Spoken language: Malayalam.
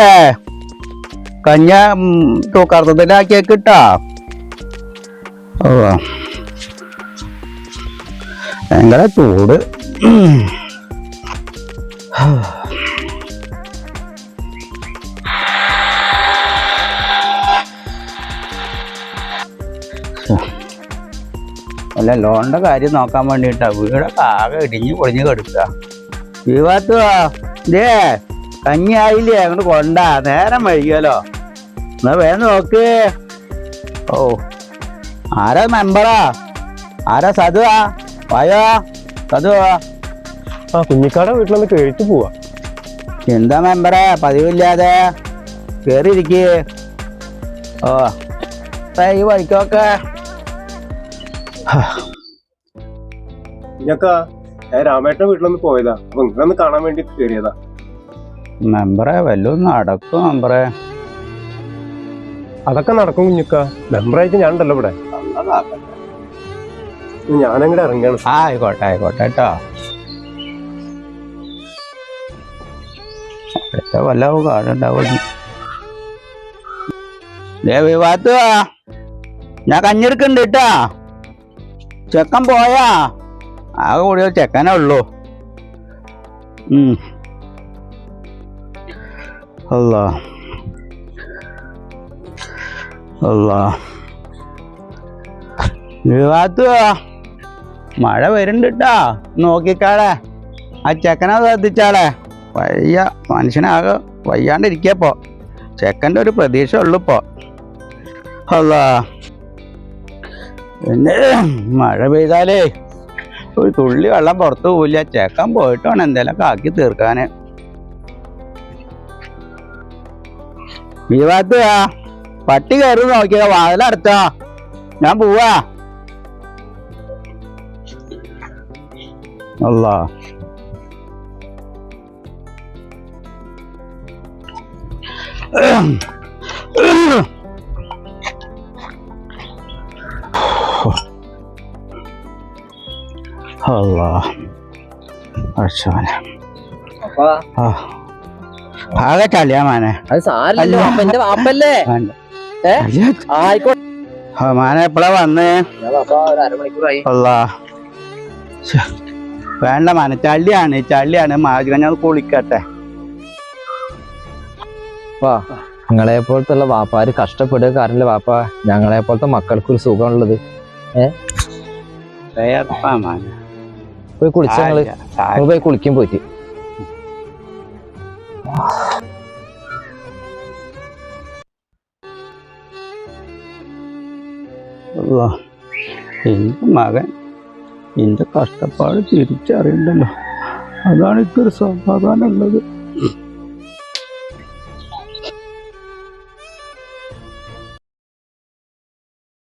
ഏ കഞ്ഞ തൂക്കാർത്തത്തിലാക്കിയ കിട്ടാ ഓ ഭയങ്കര ചൂട്. അല്ല ലോണിന്റെ കാര്യം നോക്കാൻ വേണ്ടിട്ടാ. വീടൊക്കെ ആകെ ഇടിഞ്ഞ് പൊളിഞ്ഞ് കിടക്കുക വിവാത്തുവാ ദേ കഞ്ഞി ആയില്ലേ അങ്ങോട്ട് കൊണ്ട നേരം വൈകിയല്ലോ. എന്നാ വേണം നോക്ക്. ഓ ആരാ മെമ്പറാ? ആരാ സതുവാ? വായോ സതുവാ? ആ കുഞ്ഞിക്കാട വീട്ടിലൊന്ന് കേറിട്ട് പോവാ. എന്താ മെമ്പറെ? പതിവില്ലാതെ കേറിയിരിക്കേ. ഓ ഈ വഴിക്കൊക്കെ. കുഞ്ഞക്കാ ഞാൻ രാമേട്ടൻ വീട്ടിലൊന്ന് പോയതാ. അപ്പൊ നിങ്ങളൊന്ന് കാണാൻ വേണ്ടി കയറിയതാ മെമ്പറെ വല്ലതും നടക്കും മെമ്പറെ. അതൊക്കെ നടക്കും കുഞ്ഞുക്ക. മെമ്പറായിട്ട് ഞാൻ ഉണ്ടല്ലോ ഇവിടെ. ഞാനങ്ങടെ ഇറങ്ങണം. ആയിക്കോട്ടെ ആയിക്കോട്ടെ കേട്ടോ അടുത്ത വല്ല കാണുണ്ടാവും വിവാത്ത് ഞാൻ കഞ്ഞെടുക്കണ്ട് കേട്ടാ ചെക്കൻ പോയാ. ആകെ കൂടിയ ചെക്കനേ ഉള്ളൂ. അല്ല അല്ല മഴ വരുന്നുണ്ട് നോക്കിക്കാളെ. ആ ചെക്കനെ ശ്രദ്ധിച്ചാളെ. വയ്യ. മനുഷ്യനാകെ വയ്യാണ്ടിരിക്കപ്പോ ചെക്കന്റെ ഒരു പ്രതീക്ഷ ഉള്ളു ഇപ്പോ. അല്ല പിന്നെ മഴ പെയ്താലേ ഒരു തുള്ളി വെള്ളം പുറത്തു പോവില്ല ചെക്കൻ പോയിട്ട് വേണം കാക്കി ആക്കി തീർക്കാന്. ഈ ഭാഗത്ത് പട്ടി കയറി നോക്കിയാ വാതിലടച്ചോ ഞാൻ പോവാ. അല്ല അല്ലാ ചളിയാ മാനെ. അത് സാരല്ലോ. അപ്പന്റെ വാപ്പല്ലേ. ആയിക്കോട്ടെ മാനെ എപ്പോഴാ വന്നേ? വേണ്ട മാനെ ചള്ളിയാണ് ചള്ളിയാണ് മാജിക ഞാൻ കുളിക്കട്ടെ. വാ. നിങ്ങളെ പോലത്തുള്ള വാപ്പാര് കഷ്ടപ്പെടുക കാരണം വാപ്പ. ഞങ്ങളെ പോലത്തെ മക്കൾക്ക് ഒരു സുഖമുള്ളത് മാനെ. പോയി കുളിച്ച ഞങ്ങൾ. പോയി കുളിക്കും പോയിട്ട്. എന്റെ മകൻ എന്റെ കഷ്ടപ്പാട് തിരിച്ചറിയണ്ടല്ലോ അതാണ് എനിക്കൊരു സമാധാനം ഉള്ളത്